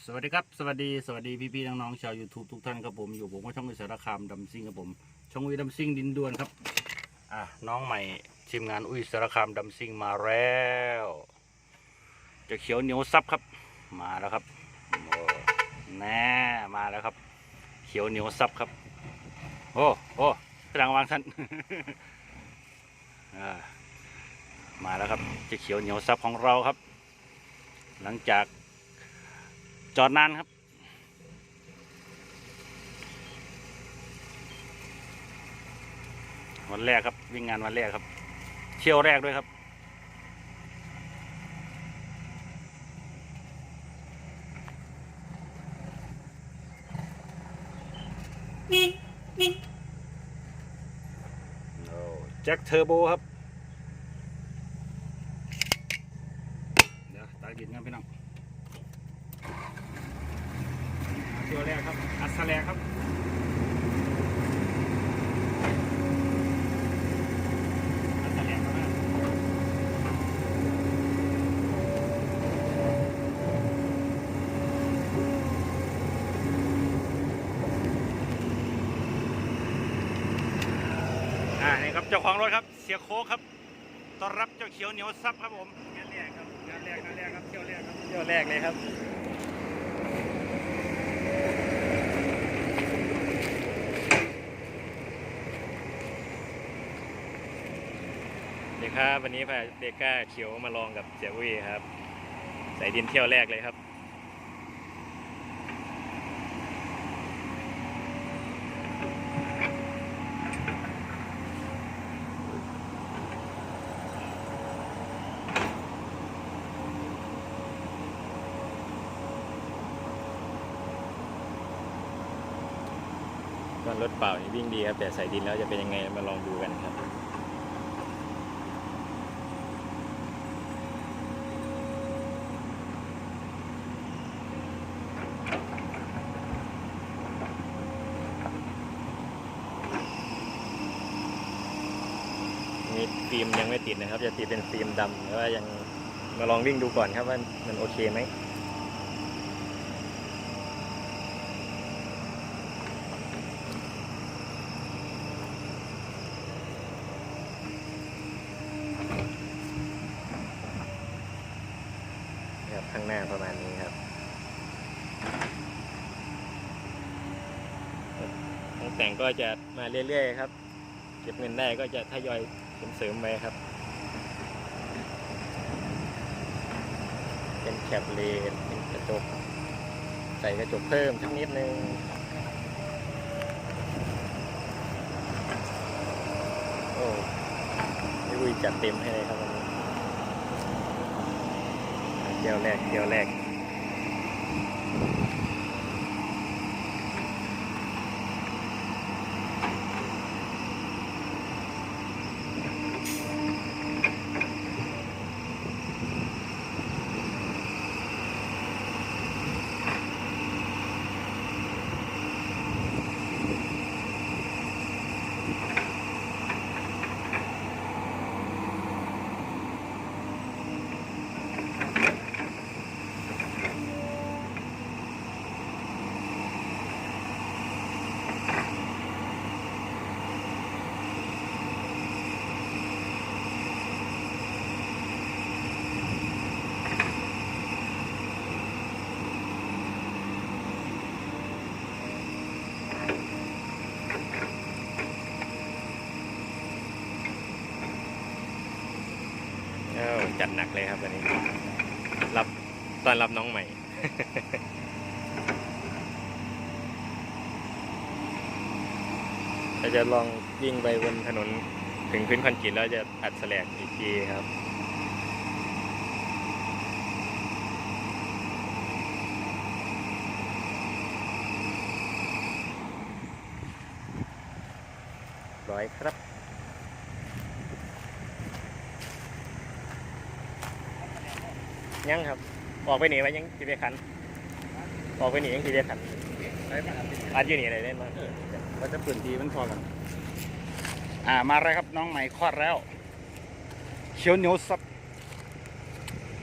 สวัสดีครับ สวัสดีสวัสดีพี่ๆน้องๆชาว YouTube ทุกท่านครับผมอยู่ผมก็ช่องวิสารคามดำซิ่งครับผมช่องวิดำซิ่งดินดวนครับอะน้องใหม่ทีมงานอุ้ยสารคามดำซิ่งมาแล้ว จะเขียวเหนียวซับครับ มาแล้วครับโอ้แน่มาแล้วครับ เขียวเหนียวซับครับ โอ้โอ้กลังวางท่านมาแล้วครับจะเขียวเหนียวซับของเราครับ หลังจาก จอดนานครับ วันแรกครับ วิ่งงานวันแรกครับ เที่ยวแรกด้วยครับโอ้แจ็คเทอร์โบครับ เดี๋ยวตากินกันพี่น้อง ตัวแรกครับ อัสแลครับอัสแลครับนะอ่านี่ครับเจ้าของรถครับ เสียโค้กครับต้อนรับเจ้าเขียวเหนียวซับครับผมงานแรกครับงานแรกงานแรกครับเที่ยวแรกครับเที่ยวแรกเลยครับเดีครับ วันนี้พาเดก้าเขียวมาลองกับเสียวุ้ยครับ ใส่ดินเที่ยวแรกเลยครับ ก็รถเปล่านี่วิ่งดีครับ แต่ใส่ดินแล้วจะเป็นยังไงมาลองดูกันครับนี่ฟิล์มยังไม่ติดนะครับ จะติดเป็นฟิล์มดำแต่ว่ายังมาลองวิ่งดูก่อนครับว่ามันโอเคไหม ครับข้างหน้า ประมาณนี้ครับของแต่งก็จะมาเรื่อยๆครับ เก็บเงินได้ก็จะทยอยเสริมๆไปครับ เป็นแคปเลนเป็นกระจก ใส่กระจกเพิ่มสักนิดนึงโอ้พี่วุ้ยจัดเต็มให้เลยครับ เดี่ยวแรกเดี่ยวแรก จัดหนักเลยครับวันนี้ รับตอนรับน้องใหม่ เราจะลองวิ่งไปบนถนนถึงพื้นคอนกรีตแล้วจะอัดแสลกอีกทีครับร้อยครับ ยังครับ ออกไปหนีไว้ยังทีเดียขัน ออกไปหนียังทีเดียขันอัดอยู่นี่อะไรได้มาว่าจะเปลี่ยนทีมันพอกันอ่ามาแล้วครับน้องใหม่คลอดแล้ว เขียวเหนียวซับ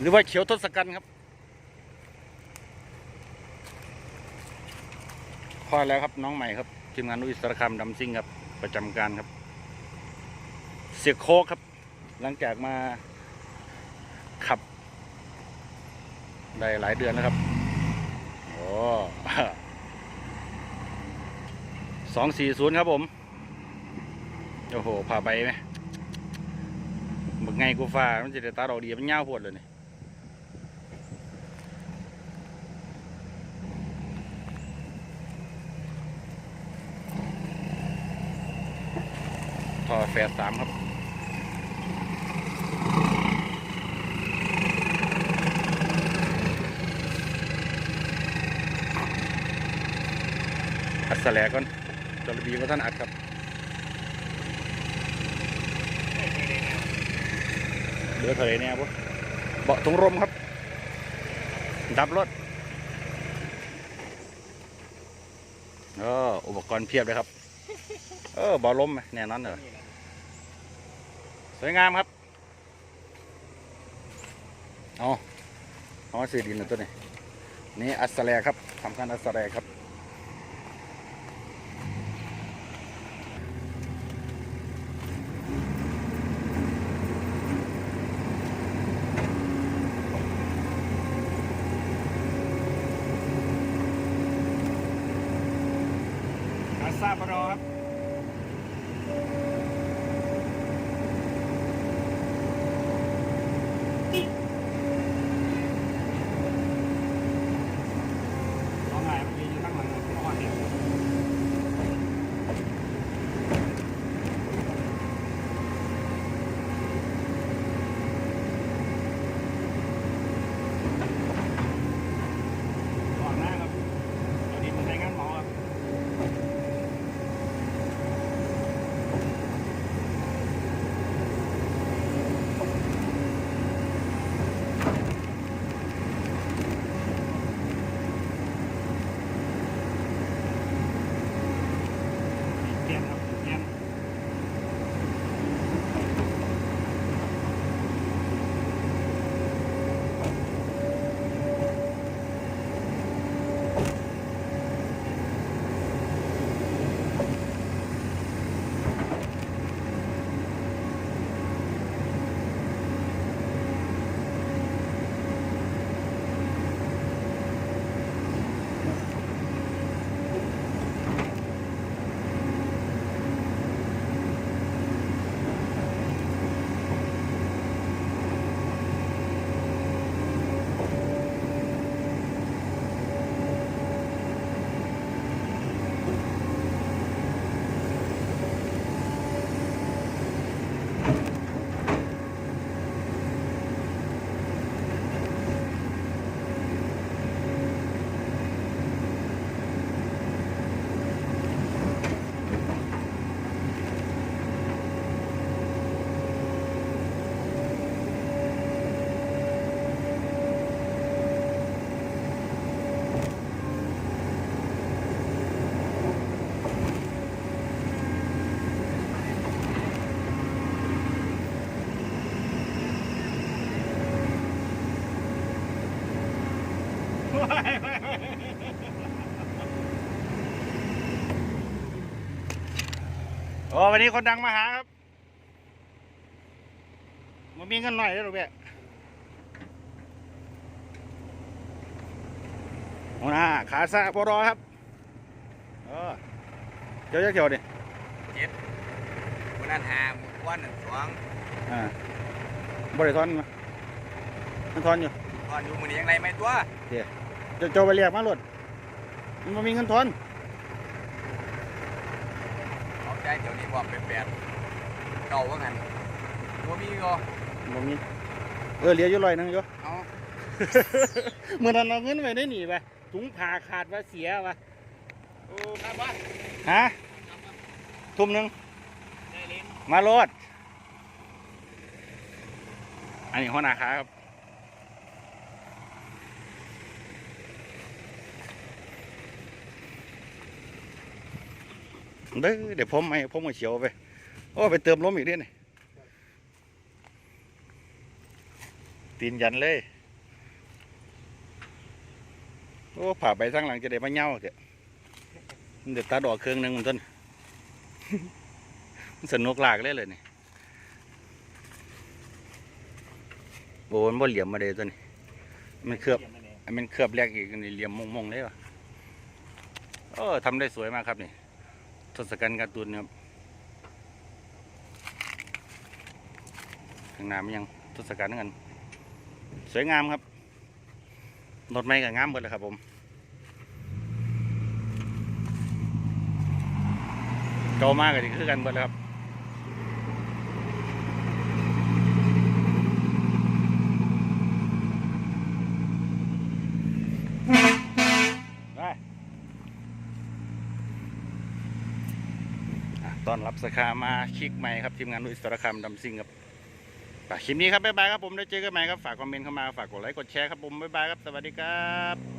หรือว่าเขียวทศกัณฐ์ครับคลอดแล้วครับน้องใหม่ครับทีมงานอุยสารคามดัมซิงครับ ประจำการครับ เสียโคกครับ หลังจากมาขับ ได้หลายเดือนแล้วครับโอ้สองสี่ศูนย์ครับผม โอ้โห ผ่าใบไหมมึงไงกูฟ้ามันจะได้ตาดอกดีมันเง่าวดเลยนี่ทอแฟดสามครับ อัดแลก่อนจระบีว่าท่านอัดครับเดือเถยเนี่ยปุ๊เบาะถุงลมครับ ดับรถเอออุปกรณ์เพียบเลยครับ เออเบาะลมไหมแน่นอนเลยสวยงามครับเอาเอามาสื่อดินนะตัวนี้นี่อัสแลครับทำการอัสแลครับ อาซาบรอครับ วันนี้คนดังมาหาครับมันมีเงินหน่อยได้หรือเปล่าโอ้นะขาซาบรอครับ เออเจ้าเจ้าเขียวดิวันนั้นหาวันนั้นสองอ่าบริทอนมามันทอนอยู่ตอนอยู่มือนี้ยังไรไม่ตัวเจ้าเจ้าไปเรียกมาหลดมันบ่มีเงินทอนเอา ใจเดี๋ยวนี้บอกเป็นแปดเก่าว่างั้นว่ามีก็บ่มีเออเหลืออยู่ร้อยหนึงอยู่เอาเมื่อนั้นเราเงินไว้ได้หนีไปถุงผ่าขาดว่าเสียว่ะโอ้ครับว่าฮะทุ่มหนึ่งได้ลิ้นมาโลดอันนี้หัวหน้าขาครับ เด้อเดี๋ยวผมไม่ผมมาเฉียวไปโอ้ไปเติมลมอีกเด้วยนี่ตีนยันเลยโอ้ผ่าไปทางหลังจะได้มาเน่าเถอะเดี๋ยวตัดอกเครื่องหนึ่งมันต้นมันสนุกหลากเลยเลยนี่โอ้มันบ่เหลี่ยมมาเลยตัวนี้มันเคลือบอันมันเคลือบแรกอีกนี่เหลี่ยมมงๆเลยวะเออทำได้สวยมากครับนี่ ทศกัณฐ์การ์ตูนครับข้างหน้ามันยังทศกัณฐ์นกัน สวยงามครับรถไม่กับงามหมดเลยครับผมเก่ามากเลยคือกันหมดเลยครับ ต้อนรับสาขามาคลิกใหม่ครับทีมงานนุยสารคามดำซิงครับฝากคลิปนี้ครับบ๊ายบายครับผมได้เจอกันใหม่ครับฝากคอมเมนต์เข้ามาฝากกดไลค์กดแชร์ครับผมบ๊ายบายครับสวัสดีครับ